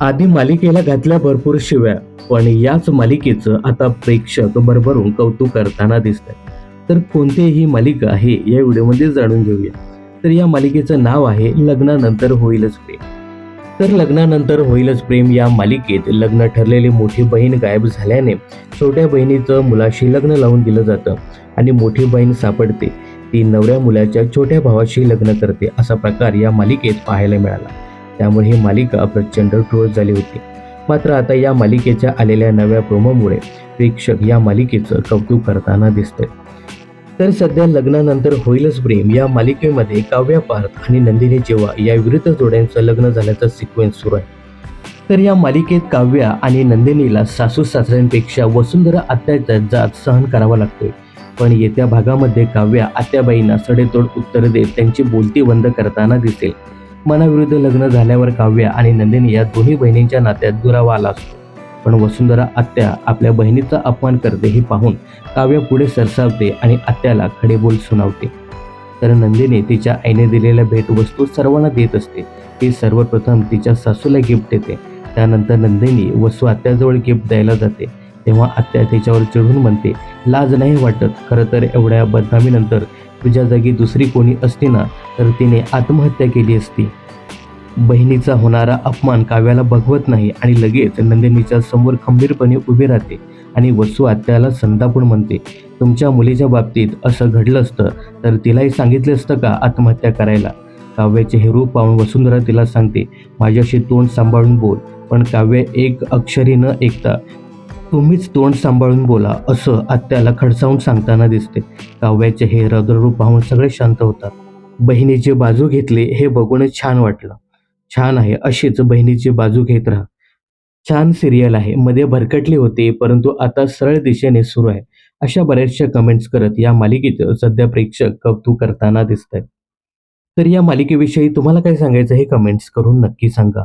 आधी मालिकेला घातल्या भरपूर शिव्या पण याच मालिकेचं आता प्रेक्षक भरभरून कौतुक करताना दिसत तर कोणतीही मालिका आहे या व्हिडिओमध्ये जाणून घेऊया. तर या मालिकेचं नाव आहे लग्नानंतर होईलच प्रेम. तर लग्नानंतर होईलच प्रेम या मालिकेत लग्न ठरलेली मोठी बहीण गायब झाल्याने छोट्या बहिणीचं मुलाशी लग्न लावून दिलं जातं आणि मोठी बहीण सापडते. ती नवऱ्या मुलाच्या छोट्या भावाशी लग्न करते असा प्रकार या मालिकेत पाहायला मिळाला. त्यामुळे ही मालिका प्रचंड ट्रोल झाली होती. मात्र आता या मालिकेच्या आलेल्या नव्या प्रोमोमुळे प्रेक्षक या मालिकेचं कौतुक करताना दिसतंय. तर सध्या लग्नानंतर होईलच प्रेम. या मालिकेमध्ये काव्या पार्थ आणि नंदिनी जेव्हा या विरुद्ध जोड्यांचं लग्न झाल्याचा सिक्वेन्स सुरू आहे. तर या मालिकेत काव्या आणि नंदिनीला सासू सासऱ्यांपेक्षा वसुंधरा आत्याचा जात सहन करावा लागतोय. पण येत्या भागामध्ये काव्या आत्याबाईंना सडेतोड उत्तर देत त्यांची बोलती बंद करताना दिसेल. मनाविरुद्ध लग्न झाल्यावर काव्या आणि नंदिनी या दोन्ही बहिणींच्या नात्यात दुरावा आला असतो. पण वसुंधरा आत्या आपल्या बहिणीचा अपमान करते हे पाहून काव्य पुढे सरसावते आणि आत्याला खडे बोल सुनावते. तर नंदिनी तिच्या आईने दिलेल्या भेटवस्तू सर्वांना देत असते. ती सर्वप्रथम तिच्या सासूला गिफ्ट देते. त्यानंतर नंदिनी वसू आत्याजवळ गिफ्ट द्यायला जाते. तेव्हा आत्या तिच्यावर चिडून म्हणते लाज नाही वाटत. खरं तर एवढ्या बदनामीनंतर तुझ्या जागी दुसरी कोणी असती ना तर तिने आत्महत्या केली असती. बहिणीचा होणारा अपमान काव्याला बघवत नाही आणि लगेच नंदिनीच्या समोर खंबीरपणे उभी राहते आणि वसू आत्याला संतापून म्हणते तुमच्या मुलीच्या बाबतीत असं घडलं असतं तर तिलाही सांगितलं असतं का आत्महत्या करायला? काव्याचे हे रूप पाहून वसुंधरा तिला सांगते माझ्याशी तोंड सांभाळून बोल. पण काव्य एक अक्षरी न ऐकता तुम्हीच तोंड सांभाळून बोला असं आत्याला खडसावून सांगताना दिसते. काव्याचे हे रद्ररूप पाहून सगळे शांत होतात. बहिणीची बाजू घेतली हे बघूनच छान वाटलं. छान आहे अशीच बहिणीची बाजू घेत राहा. छान सिरियल आहे मध्ये भरकटली होती परंतु आता सरळ दिशेने सुरू आहे. अशा बऱ्याचशा कमेंट्स करत या मालिकेत सध्या प्रेक्षक कौतुक करताना दिसत आहेत तर या मालिकेविषयी तुम्हाला काय सांगायचं हे कमेंट्स करून नक्की सांगा.